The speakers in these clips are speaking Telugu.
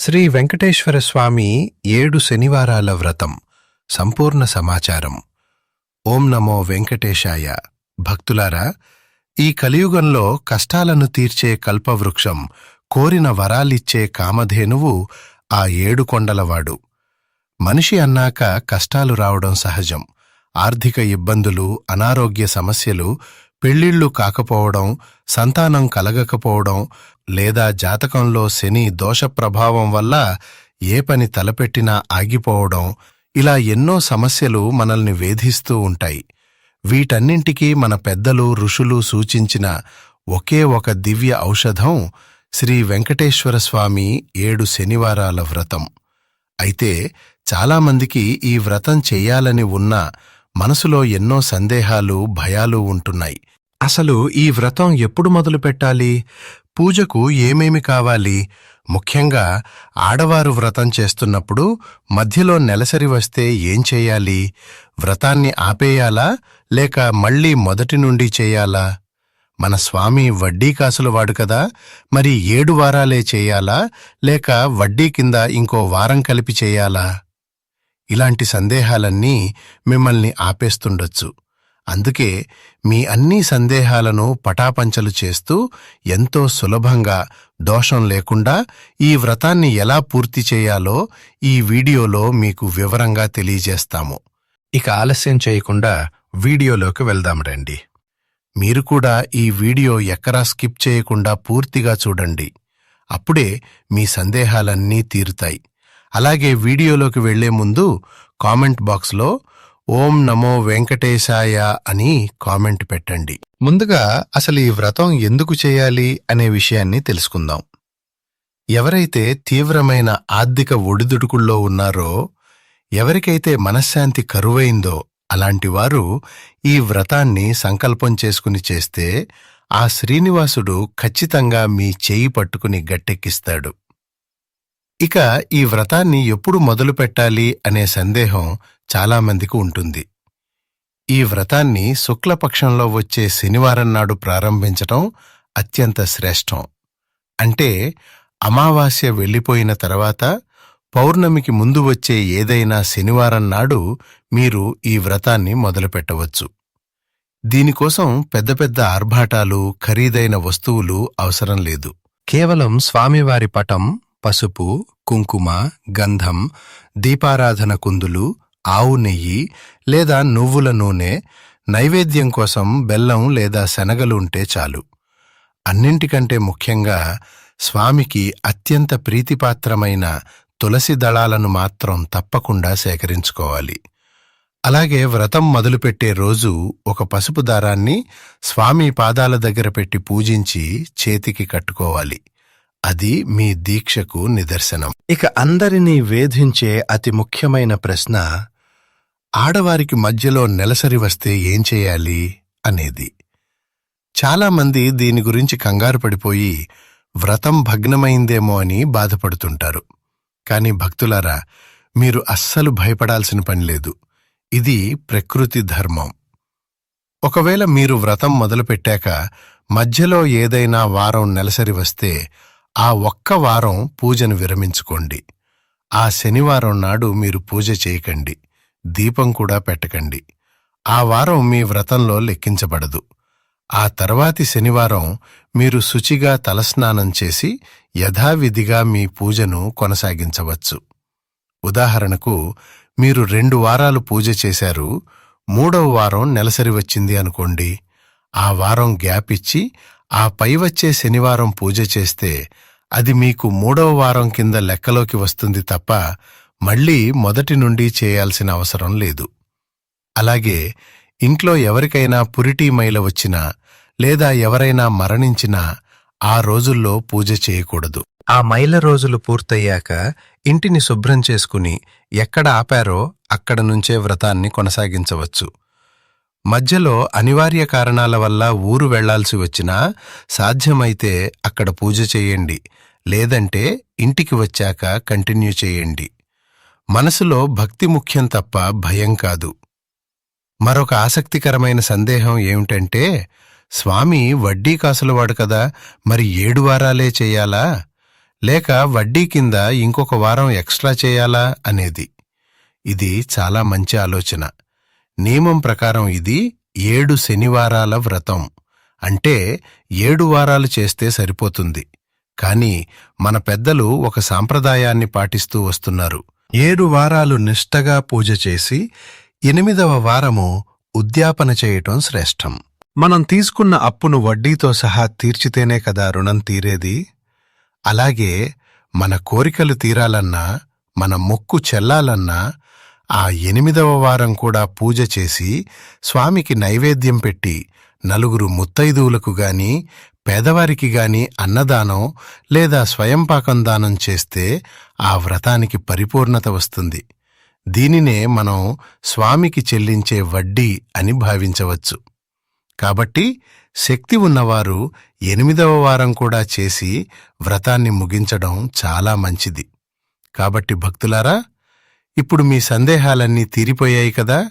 శ్రీ వెంకటేశ్వర స్వామి ఏడు శనివారాల వ్రతం సంపూర్ణ సమాచారం. ఓం నమో వెంకటేశాయ. భక్తులారా ఈ కలియుగంలో కష్టాలను తీర్చే కల్పవృక్షం కోరిన వరాలిచ్చే కామధేనువు ఆ ఏడు కొండలవాడు. మనిషి అన్నాక కష్టాలు రావడం సహజం. ఆర్థిక ఇబ్బందులు అనారోగ్య సమస్యలు పెళ్ళిళ్ళు కాకపోవడం సంతానం కలగకపోవడం లేదా జాతకంలో శని దోష ప్రభావం వల్ల ఏ పని తలపెట్టినా ఆగిపోవడం ఇలా ఎన్నో సమస్యలు మనల్ని వేధిస్తూ ఉంటాయి. వీటన్నింటికీ మన పెద్దలు ఋషులు సూచించిన ఒకే ఒక దివ్య ఔషధం శ్రీ వెంకటేశ్వర స్వామి ఏడు శనివారాల వ్రతం. అయితే చాలామందికి ఈ వ్రతం చెయ్యాలని ఉన్నా మనసులో ఎన్నో సందేహాలు భయాలు ఉంటున్నాయి. అసలు ఈ వ్రతం ఎప్పుడు మొదలు పెట్టాలి? పూజకు ఏమేమి కావాలి? ముఖ్యంగా ఆడవారు వ్రతం చేస్తున్నప్పుడు మధ్యలో నెలసరి వస్తే ఏం చేయాలి? వ్రతాన్ని ఆపేయాలా? లేక మళ్ళీ మొదటి నుండి చేయాలా? మన స్వామి వడ్డీ కాసులవాడు కదా మరి ఏడు వారాలే చేయాలా? లేక వడ్డీ కింద ఇంకో వారం కలిపి చేయాలా? ఇలాంటి సందేహాలన్నీ మిమ్మల్ని ఆపేస్తుండొచ్చు. అందుకే మీ అన్ని సందేహాలను పటాపంచలు చేస్తూ ఎంతో సులభంగా దోషం లేకుండా ఈ వ్రతాన్ని ఎలా పూర్తి చేయాలో ఈ వీడియోలో మీకు వివరంగా తెలియజేస్తాము. ఇక ఆలస్యం చేయకుండా వీడియోలోకి వెళ్దాం రండి. మీరు కూడా ఈ వీడియో ఎక్కడా స్కిప్ చేయకుండా పూర్తిగా చూడండి. అప్పుడే మీ సందేహాలన్నీ తీరుతాయి. అలాగే వీడియోలోకి వెళ్ళే ముందు కామెంట్ బాక్స్లో ఓం నమో వెంకటేశాయ అని కామెంట్ పెట్టండి. ముందుగా అసలు ఈ వ్రతం ఎందుకు చేయాలి అనే విషయాన్ని తెలుసుకుందాం. ఎవరైతే తీవ్రమైన ఆర్థిక ఒడిదుడుకుల్లో ఉన్నారో ఎవరికైతే మనశ్శాంతి కరువైందో అలాంటివారు ఈ వ్రతాన్ని సంకల్పం చేసుకుని చేస్తే ఆ శ్రీనివాసుడు ఖచ్చితంగా మీ చేయి పట్టుకుని గట్టెక్కిస్తాడు. ఇక ఈ వ్రతాన్ని ఎప్పుడు మొదలు పెట్టాలి అనే సందేహం చాలామందికి ఉంటుంది. ఈ వ్రతాన్ని శుక్లపక్షంలో వచ్చే శనివారం నాడు ప్రారంభించటం అత్యంత శ్రేష్టం. అంటే అమావాస్య వెళ్ళిపోయిన తర్వాత పౌర్ణమికి ముందు వచ్చే ఏదైనా శనివారం నాడు మీరు ఈ వ్రతాన్ని మొదలుపెట్టవచ్చు దీనికోసం పెద్ద పెద్ద ఆర్భాటాలు ఖరీదైన వస్తువులు అవసరం లేదు. కేవలం స్వామివారి పటం పసుపు కుంకుమ గంధం దీపారాధన కుందులు ఆవు నెయ్యి లేదా నువ్వుల నూనె నైవేద్యం కోసం బెల్లం లేదా శనగలు ఉంటే చాలు. అన్నింటికంటే ముఖ్యంగా స్వామికి అత్యంత ప్రీతిపాత్రమైన తులసి దళాలను మాత్రం తప్పకుండా సేకరించుకోవాలి. అలాగే వ్రతం మొదలుపెట్టే రోజు ఒక పసుపు దారాన్ని స్వామి పాదాల దగ్గర పెట్టి పూజించి చేతికి కట్టుకోవాలి. అది మీ దీక్షకు నిదర్శనం. ఇక అందరినీ వేధించే అతి ముఖ్యమైన ప్రశ్న ఆడవారికి మధ్యలో నెలసరి వస్తే ఏం చేయాలి అనేది. చాలామంది దీని గురించి కంగారు పడిపోయి వ్రతం భగ్నమైందేమో అని బాధపడుతుంటారు. కాని భక్తులారా మీరు అస్సలు భయపడాల్సిన పనిలేదు ఇది ప్రకృతి ధర్మం. ఒకవేళ మీరు వ్రతం మొదలుపెట్టాక మధ్యలో ఏదైనా వారం నెలసరి వస్తే ఆ ఒక్క వారం పూజను విరమించుకోండి. ఆ శనివారం నాడు మీరు పూజ చేయకండి. దీపం కూడా పెట్టకండి. ఆ వారం మీ వ్రతంలో లెక్కించబడదు. ఆ తర్వాతి శనివారం మీరు శుచిగా తలస్నానం చేసి యథావిధిగా మీ పూజను కొనసాగించవచ్చు. ఉదాహరణకు మీరు రెండు వారాలు పూజ చేశారు మూడవ వారం నెలసరి వచ్చింది అనుకోండి. ఆ వారం గ్యాప్ ఇచ్చి ఆ పై వచ్చే శనివారం పూజ చేస్తే అది మీకు మూడవ వారం కింద లెక్కలోకి వస్తుంది తప్ప మళ్ళీ మొదటి నుండి చేయాల్సిన అవసరం లేదు. అలాగే ఇంట్లో ఎవరికైనా పురిటీ మైల వచ్చినా లేదా ఎవరైనా మరణించినా ఆ రోజుల్లో పూజ చేయకూడదు. ఆ మైల రోజులు పూర్తయ్యాక ఇంటిని శుభ్రం చేసుకుని ఎక్కడ ఆపారో అక్కడ నుంచే వ్రతాన్ని కొనసాగించవచ్చు. మధ్యలో అనివార్య కారణాల వల్ల ఊరు వెళ్ళాల్సి వచ్చినా సాధ్యమైతే అక్కడ పూజ చేయండి లేదంటే ఇంటికి వచ్చాక కంటిన్యూ చేయండి. మనసులో భక్తి ముఖ్యం తప్ప భయం కాదు. మరొక ఆసక్తికరమైన సందేహం ఏమిటంటే స్వామి వడ్డీ కాసులవాడు కదా మరి ఏడు వారాలే చెయ్యాలా లేక వడ్డీ కింద ఇంకొక వారం ఎక్స్ట్రా చేయాలా? అనేది. ఇది చాలా మంచి ఆలోచన. నియమం ప్రకారం ఇది ఏడు శనివారాల వ్రతం. అంటే ఏడు వారాలు చేస్తే సరిపోతుంది. కాని మన పెద్దలు ఒక సాంప్రదాయాన్ని పాటిస్తూ వస్తున్నారు. ఏడు వారాలు నిష్టగా పూజ చేసి ఎనిమిదవ వారము ఉద్యాపన చేయటం శ్రేష్టం. మనం తీసుకున్న అప్పును వడ్డీతో సహా తీర్చితేనే కదా రుణం తీరేది? అలాగే మన కోరికలు తీరాలన్నా మన మొక్కు చెల్లాలన్నా ఆ ఎనిమిదవ వారం కూడా పూజ చేసి స్వామికి నైవేద్యం పెట్టి నలుగురు ముత్తైదువులకు గాని పేదవారికి గాని అన్నదానం లేదా స్వయంపాకం దానం చేస్తే ఆ వ్రతానికి పరిపూర్ణత వస్తుంది. దీనినే మనం స్వామికి చెల్లించే వడ్డీ అని భావించవచ్చు. కాబట్టి శక్తి ఉన్నవారు ఎనిమిదవ వారం కూడా చేసి వ్రతాన్ని ముగించడం చాలా మంచిది. కాబట్టి భక్తులారా ఇప్పుడు మీ సందేహాలన్నీ తీరిపోయాయి కదా?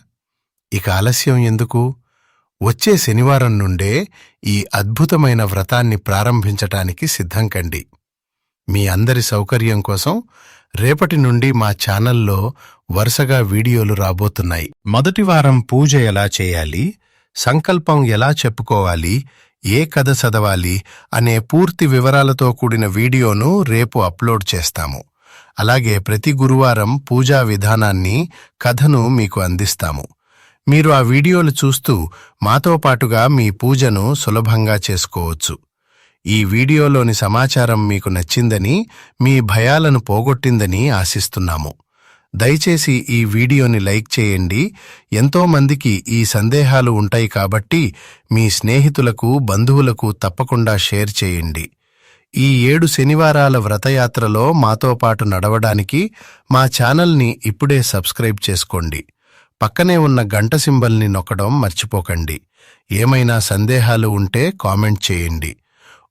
ఇక ఆలస్యం ఎందుకు? వచ్చే శనివారం నుండే ఈ అద్భుతమైన వ్రతాన్ని ప్రారంభించటానికి సిద్ధం కండి మీ అందరి సౌకర్యం కోసం రేపటి నుండి మా ఛానల్లో వరుసగా వీడియోలు రాబోతున్నాయి. మొదటి వారం పూజ ఎలా చేయాలి? సంకల్పం ఎలా చెప్పుకోవాలి? ఏ కథ చదవాలి? అనే పూర్తి వివరాలతో కూడిన వీడియోను రేపు అప్లోడ్ చేస్తాము. అలాగే ప్రతి గురువారం పూజా విధానాన్ని కథను మీకు అందిస్తాము. మీరు ఆ వీడియోలు చూస్తూ మాతో పాటుగా మీ పూజను సులభంగా చేసుకోవచ్చు. ఈ వీడియోలోని సమాచారం మీకు నచ్చిందని మీ భయాలను పోగొట్టిందని ఆశిస్తున్నాము. దయచేసి ఈ వీడియోని లైక్ చేయండి. ఎంతో మందికి ఈ సందేహాలు ఉంటాయి కాబట్టి మీ స్నేహితులకు బంధువులకు తప్పకుండా షేర్ చేయండి. ఈ ఏడు శనివారాల వ్రతయాత్రలో మాతో పాటు నడవడానికి మా ఛానల్ని ఇప్పుడే సబ్స్క్రైబ్ చేసుకోండి. పక్కనే ఉన్న గంట సింబల్ని నొక్కడం మర్చిపోకండి. ఏమైనా సందేహాలు ఉంటే కామెంట్ చేయండి.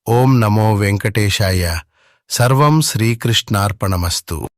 ఓం నమో వెంకటేశాయ. సర్వం శ్రీకృష్ణార్పణమస్తు.